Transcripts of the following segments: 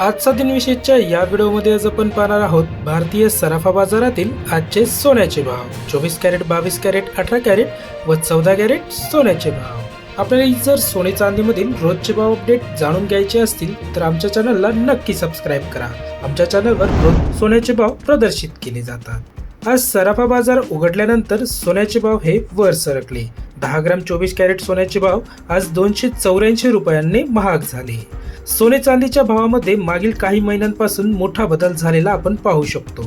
आजचा दिनविशेषच्या या व्हिडिओमध्ये आज आपण पाहणार आहोत भारतीय सराफा बाजारातील आजचे सोन्याचे भाव. चोवीस कॅरेट बावीस कॅरेट अठरा कॅरेट व चौदा कॅरेट सोन्याचे भाव. आपल्याला जर सोने चांदीमधील रोजचे भाव अपडेट जाणून घ्यायचे असतील तर आमच्या चॅनलला नक्की सबस्क्राईब करा. आमच्या चॅनलवर रोज सोन्याचे भाव प्रदर्शित केले जातात. आज सराफा बाजार उघडल्यानंतर सोन्याचे भाव हे वर सरकले. दहा ग्राम चोवीस कॅरेट सोन्याचे भाव आज दोनशे चौऱ्याऐंशी रुपयांनी महाग झाले. सोने चांदीच्या भावामध्ये मागील काही महिन्यांपासून मोठा बदल झालेला आपण पाहू शकतो.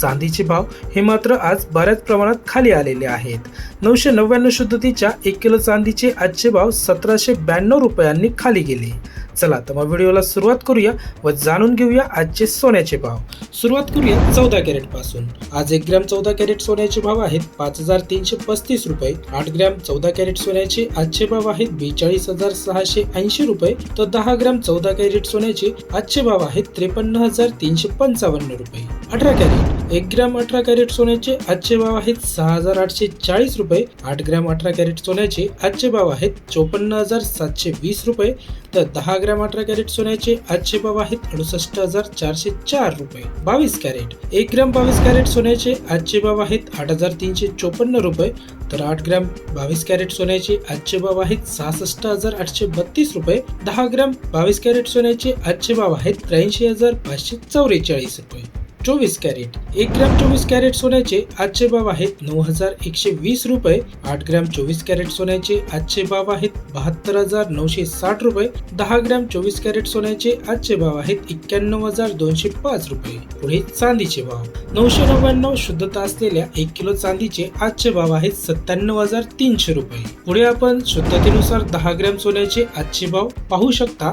चांदीचे भाव हे मात्र आज बऱ्याच प्रमाणात खाली आलेले आहेत. नऊशे नव्याण्णव शुद्धतीच्या एक किलो चांदीचे आजचे भाव सतराशे ब्याण्णव रुपयांनी खाली गेले. चला तर मग व्हिडिओला सुरुवात करूया व जाणून घेऊया आजचे सोन्याचे भाव. सुरुवात करूया चौदा कॅरेटपासून. आज एक ग्रॅम चौदा कॅरेट सोन्याचे भाव आहेत पाच हजार तीनशे पस्तीस रुपये. आठ ग्रॅम चौदा कॅरेट सोन्याचे आजचे भाव आहेत बेचाळीस हजार सहाशे ऐंशी रुपये. तर दहा ग्रॅम चौदा कॅरेट सोन्याचे आजचे भाव आहेत त्रेपन्न हजार तीनशे पंचावन्न रुपये. अठरा कॅरेट. एक ग्रॅम अठरा कॅरेट सोन्याचे आजचे भाव आहेत सहा हजार आठशे चाळीस रुपये. आठ ग्रॅम अठरा कॅरेट सोन्याचे आजचे भाव आहेत चोपन्न हजार सातशे वीस रुपये. तर दहा ग्रॅम अठरा कॅरेट सोन्याचे आजचे भाव आहेत अडुसष्ट हजार चारशे चार रुपये. बावीस कॅरेट. एक ग्रॅम बावीस कॅरेट सोन्याचे आजचे भाव आहेत आठ हजार तीनशे चोपन्न रुपये. तर आठ ग्रॅम बावीस कॅरेट सोन्याचे आजचे भाव आहेत सहासष्ट हजार आठशे बत्तीस रुपये. दहा ग्रॅम बावीस कॅरेट सोन्याचे आजचे भाव आहेत त्र्याऐंशी हजार पाचशे चौवेचाळीस रुपये. चोवीस कॅरेट. एक ग्रॅम चोवीस कॅरेट सोन्याचे आजचे भाव आहेत नऊ हजार एकशे वीस रुपये. आठ ग्रॅम चोवीस कॅरेट सोन्याचे आजचे भाव आहेत बहात्तर हजार नऊशे साठ रुपये. दहा ग्रॅम चोवीस कॅरेट सोन्याचे आजचे भाव आहेत एक्क्याण्णव हजार दोनशे पाच रुपये. पुढे चांदीचे भाव. नऊशे नव्याण्णव शुद्धता असलेल्या एक किलो चांदीचे आजचे भाव आहेत सत्त्याण्णव हजार तीनशे रुपये. पुढे आपण शुद्धतेनुसार दहा ग्रॅम सोन्याचे आजचे भाव पाहू शकता.